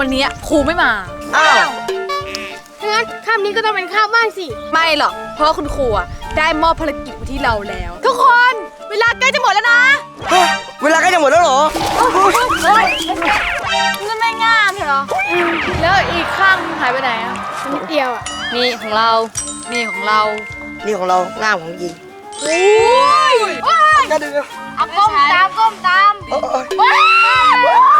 วันนี้ครูไม่มา อ้าวงั้นคาบนี้ก็ต้องเป็นคาบว่างสิ ไม่หรอก เพราะคุณครูอะได้มอบภารกิจมาที่เราแล้ว ทุกคน เวลาใกล้จะหมดแล้วนะเฮ้ยเวลาใกล้จะหมดแล้วเหรอ เฮ้ยนั่นไม่ง่ามเหรอ แล้วอีกข้างหายไปไหนอะนิดเดียวอะนี่ของเรานี่ของเรานี่ของเราง่ามของจริงโอ้ยก็ดึงเอาก้มตามก้มตาม เออเออเ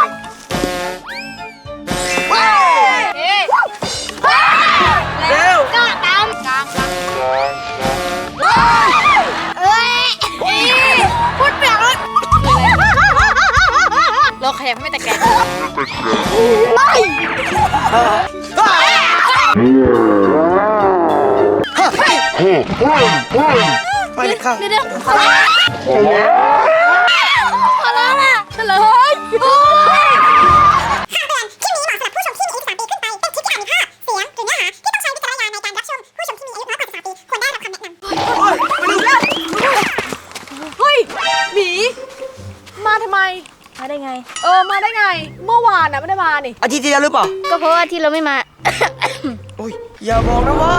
เราขยับให้ไม่ตะแกรงไปเลยข้างเดี๋ยวเดี๋ยวขอร้องขอร้องอะเฉลยโได้ไง เออมาได้ไง เมื่อวานนะไม่ได้มานี่อาทิตย์ที่แล้วหรือเปล่าก็เพราะว่าที่เราไม่มาอุ้ยอย่าบอกนะว่า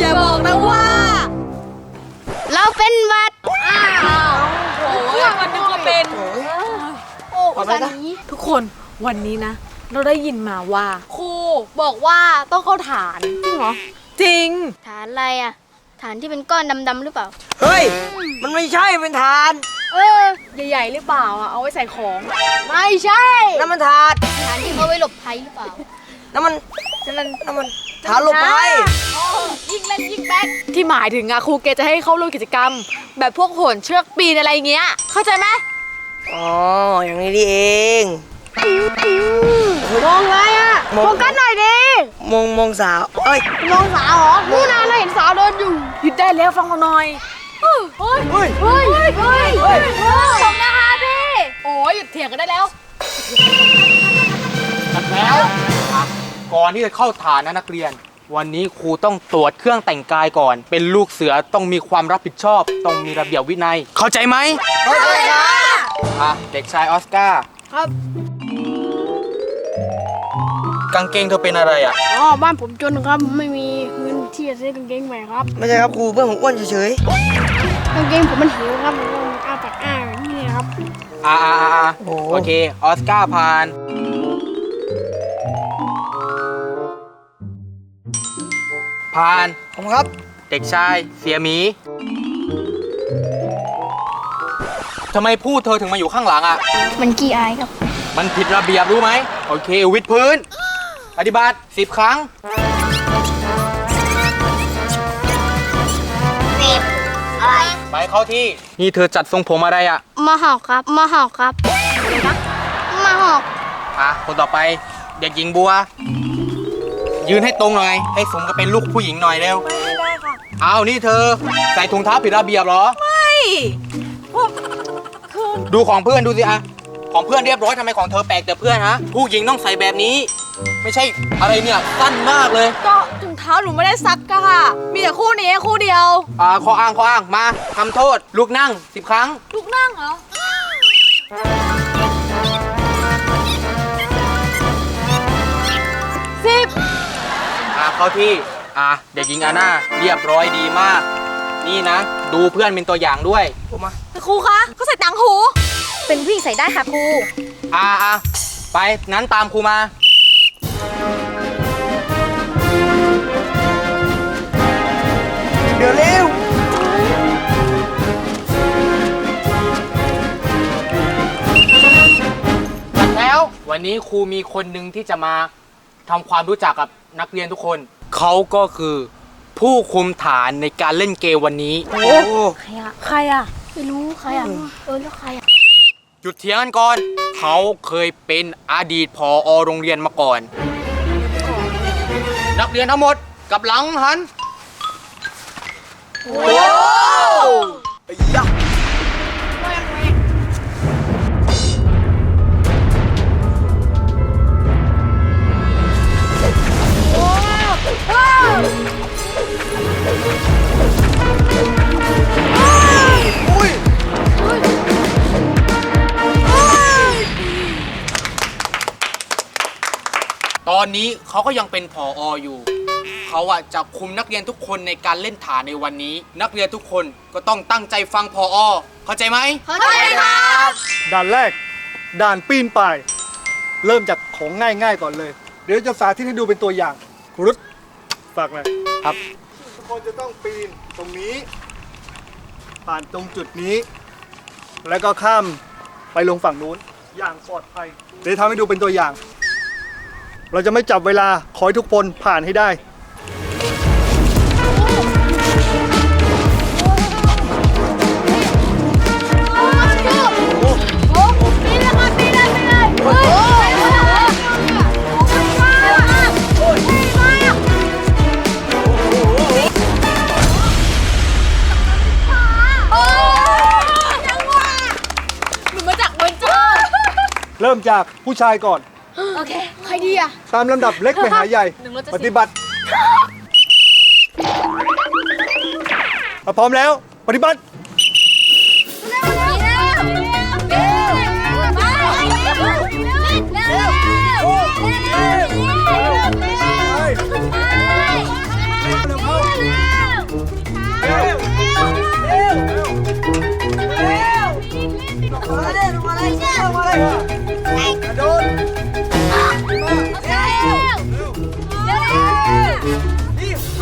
อย่าบอกนะว่าเราเป็นวัดอ้าวโอ้ยวันนึงก็เป็นโอ้ขอโทษนะทุกคนวันนี้นะ เราได้ยินมาว่าครูบอกว่าต้องเข้าฐานจริงเหรอจริง ฐานอะไรอะ ฐานที่เป็นก้อนดำๆหรือเปล่า เฮ้ย มันไม่ใช่เป็นทาน เออ ใหญ่ๆหรือเปล่าอะ เอาไว้ใส่ของ ไม่ใช่น้ำมันถาดฐานที่เขาไว้หลบภัยหรือเปล่าน้ำมันจะนั่นน้ำมันถาดหลบไปยิ่งเล่นยิ่งแบกที่หมายถึงอะครูเกจะให้เข้าร่วมกิจกรรม แบบพวกโหนเชือกปีนอะไรเงี้ย เข้าใจไหมอ๋ออย่างนี้นี่เองมองไงอะมองโฟกัสหน่อยดิมองมองสาวเอ้ยมองสาวเหรอนู่นน่ะเราเห็นสาวเดินอยู่หยุดได้แล้วฟังเราหน่อย เฮ้ยเฮ้ยเฮ้ยเฮ้ยเฮ้ยเฮ้ยสมนะคะพี่ โอ้ยหยุดเถียงกันได้แล้ว แล้วอะก่อนที่จะเข้าฐานนะนักเรียน วันนี้ครูต้องตรวจเครื่องแต่งกายก่อน เป็นลูกเสือต้องมีความรับผิดชอบ ต้องมีระเบียบวินัย เข้าใจไหมเข้าใจค่ะเด็กชายออสการ์ครับ กางเกงเธอเป็นอะไรอะอ๋อบ้านผมจนครับไม่มีเงินที่จะซื้อกางเกงใหม่ครับ ไม่ใช่ครับครูเพื่อนผมอ้วนเฉย กางเกงผมมันหิวครับผมต้องอ้าปากอ้าแบบนี่ครับ อ่าอ่าอ่าๆโอ้โหโอเค ออสการ์ผ่าน ผ่าน ผมครับ เด็กชาย เสียหมีทำไมพูดเธอถึงมาอยู่ข้างหลังอะ มันกี่อายครับ มันผิดระเบียบรู้ไหม โอเค วิดพื้น ปฏิบัติสิบครั้ง ไปเข้าที่ นี่เธอจัดทรงผมอะไรอะมาหอกครับมาหอกครับมาหอกอะคนต่อไปเด็กหญิงบัว ยืนให้ตรงหน่อย ให้สมกับเป็นลูกผู้หญิงหน่อยเร็วไม่ได้ค่ะอ้าวนี่เธอใส่ถุงเท้าผิดระเบียบเหรอ ไม่ผมคือดูของเพื่อนดูสิอะของเพื่อนเรียบร้อยทำไมของเธอแปลกแต่เพื่อนฮะผู้หญิงต้องใส่แบบนี้ ไม่ใช่อะไรเนี่ยสั้นมากเลย ก็ ถุงเท้าหนูไม่ได้ซักอะค่ะ มีแต่คู่นี้คู่เดียว อ่าข้ออ้างข้ออ้างมาทำโทษลูกนั่งสิบครั้ง ลูกนั่งเหรอ สิบ อ่าเข้าที่ อ่าเด็กหญิงอาน่าเรียบร้อยดีมาก นี่นะ ดูเพื่อนเป็นตัวอย่างด้วยผมมา ครูคะเขาใส่ตังหู เป็นผู้หญิงใส่ได้ค่ะครู อ่าอ่าไปงั้นตามครูมา ดี๋ยวเร็ว แล้ววันนี้ครูมีคนหนึ่งที่จะมาทำความรู้จักกับนักเรียนทุกคน เขาก็คือผู้คุมฐานในการเล่นเกมวันนี้โอ้ใครอะใครอะไม่รู้ใครอะเออแล้วใครอะหยุดเถียงกันก่อน เขาเคยเป็นอดีตผอโรงเรียนมาก่อน นักเรียนทั้งหมดกลับหลังหัน ตอนนี้เขาก็ยังเป็นผออยู่ เขาอะจะคุมนักเรียนทุกคนในการเล่นฐานในวันนี้ นักเรียนทุกคนก็ต้องตั้งใจฟังพออเข้าใจไหมเข้าใจครับ ด่านแรก ด่านปีนป่าย เริ่มจากของง่ายๆก่อนเลย เดี๋ยวจะสาธิตให้ดูเป็นตัวอย่างครูรุตฝากหน่อยครับ ทุกคนจะต้องปีนตรงนี้ ผ่านตรงจุดนี้ แล้วก็ข้ามไปลงฝั่งนู้น อย่างปลอดภัย เดี๋ยวทำให้ดูเป็นตัวอย่าง เราจะไม่จับเวลาขอให้ทุกคนผ่านให้ได้ เริ่มจากผู้ชายก่อน โอเค ใครดีอะ ตามลำดับเล็กไปหาใหญ่ปฏิบัติถ้าพร้อมแล้ว ปฏิบัติ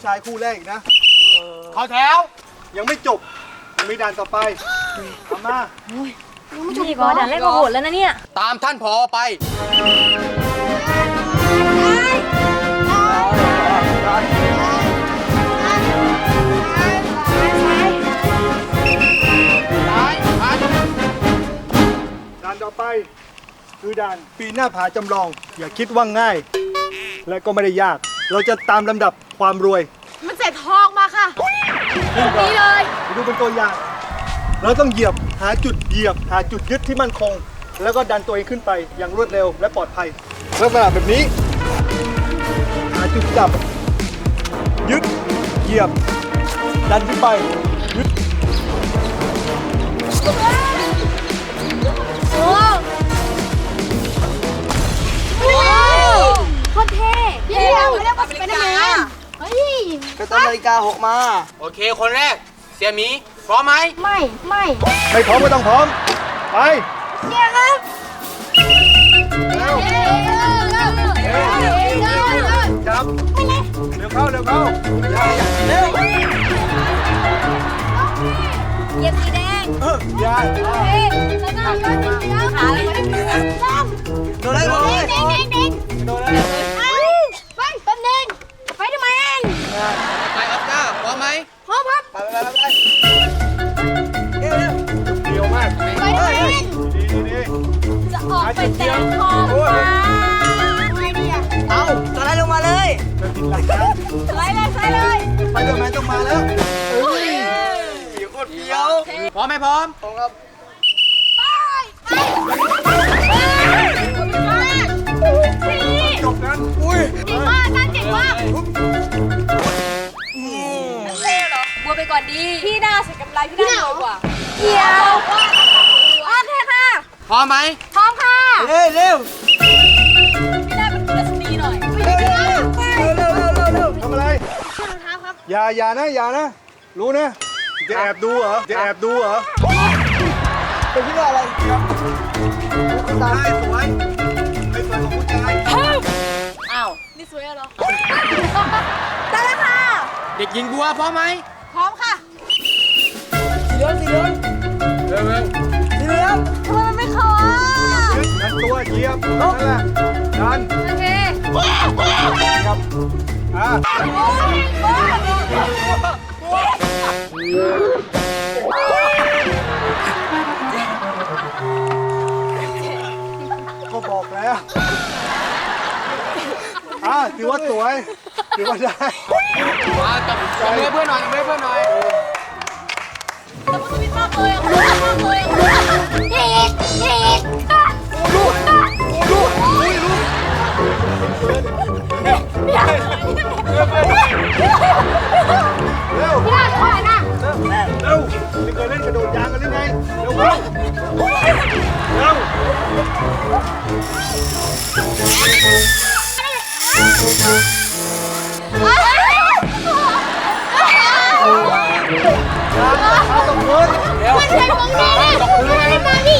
ผู้ชายคู่แรกอีกนะเข้าแถว ยังไม่จบยังมีด่านต่อไปเอามานี่ก็ด่านแรกก็โหดแล้วนะเนี่ย ตามท่านผอไป ด่านต่อไป คือด่านปีนหน้าผาจำลอง อย่าคิดว่าง่าย และก็ไม่ได้ยาก เราจะตามลำดับความรวยมันเสร็จทองมาค่ะนี่ก่อนนี่เลยไปดูเป็นตัวอย่าง เราต้องเหยียบหาจุดเหยียบ หาจุดยึดที่มั่นคง แล้วก็ดันตัวเองขึ้นไปอย่างรวดเร็วและปลอดภัยลักษณะแบบนี้ หาจุดจับ ยึดเหยียบ ดันขึ้นไป ยึด เดียวเรียกว่าสไปเดอร์แมนเฮ้ย ไปตามนาฬิกาหกมา โอเค คนแรก เสียหมี พร้อมไหม ไม่ ไม่ไม่พร้อมก็ต้องพร้อม ไปเนี่ยครับเร็วจับ เร็วเข้า เร็วเข้าอย่าอย่าเร็วเหยียบสีแดงเอออย่าขาเลยโดนเลยโดน เลยไปเดอร์แมนต้องมาแล้วเอ้ยเดี๋ยวโคตรเฟี้ยวพร้อมไหมพร้อมผมครับจบกันอุ้ยเก่งมากการเก่งมากบัวไปก่อนดี พี่หน้าใส่กำไรพี่หน้าสวยกว่าเกี่ยวโอเคค่ะ พร้อมไหมพร้อมค่ะ เร็วเร็ว อย่าอย่านะอย่านะ รู้นะ จะแอบดูเหรอ จะแอบดูเหรอเป็นที่ว่าอะไรครับผู้ชายสวยไม่สวยของผู้ชายอ้าว นี่สวยเหรอ ได้แล้วค่ะ เด็กหญิงบัวพร้อมไหม พร้อมค่ะ สีเหลืองสีเหลืองเร็วเร็วสีเหลืองทำไมมันไม่เข้าอะดันตัวเหยียบนั่นแหละดันโอเค ก็บอกแล้วอะถือว่าสวยถือว่าได้มาจับจับมือเพื่อนหน่อยจับมืเพื่อนหน่อยแต่มันมีภาพเลยอะภากเลยอะ ตกพื้นเร็วมันเป็นวงแดงตกพื้นมาดิ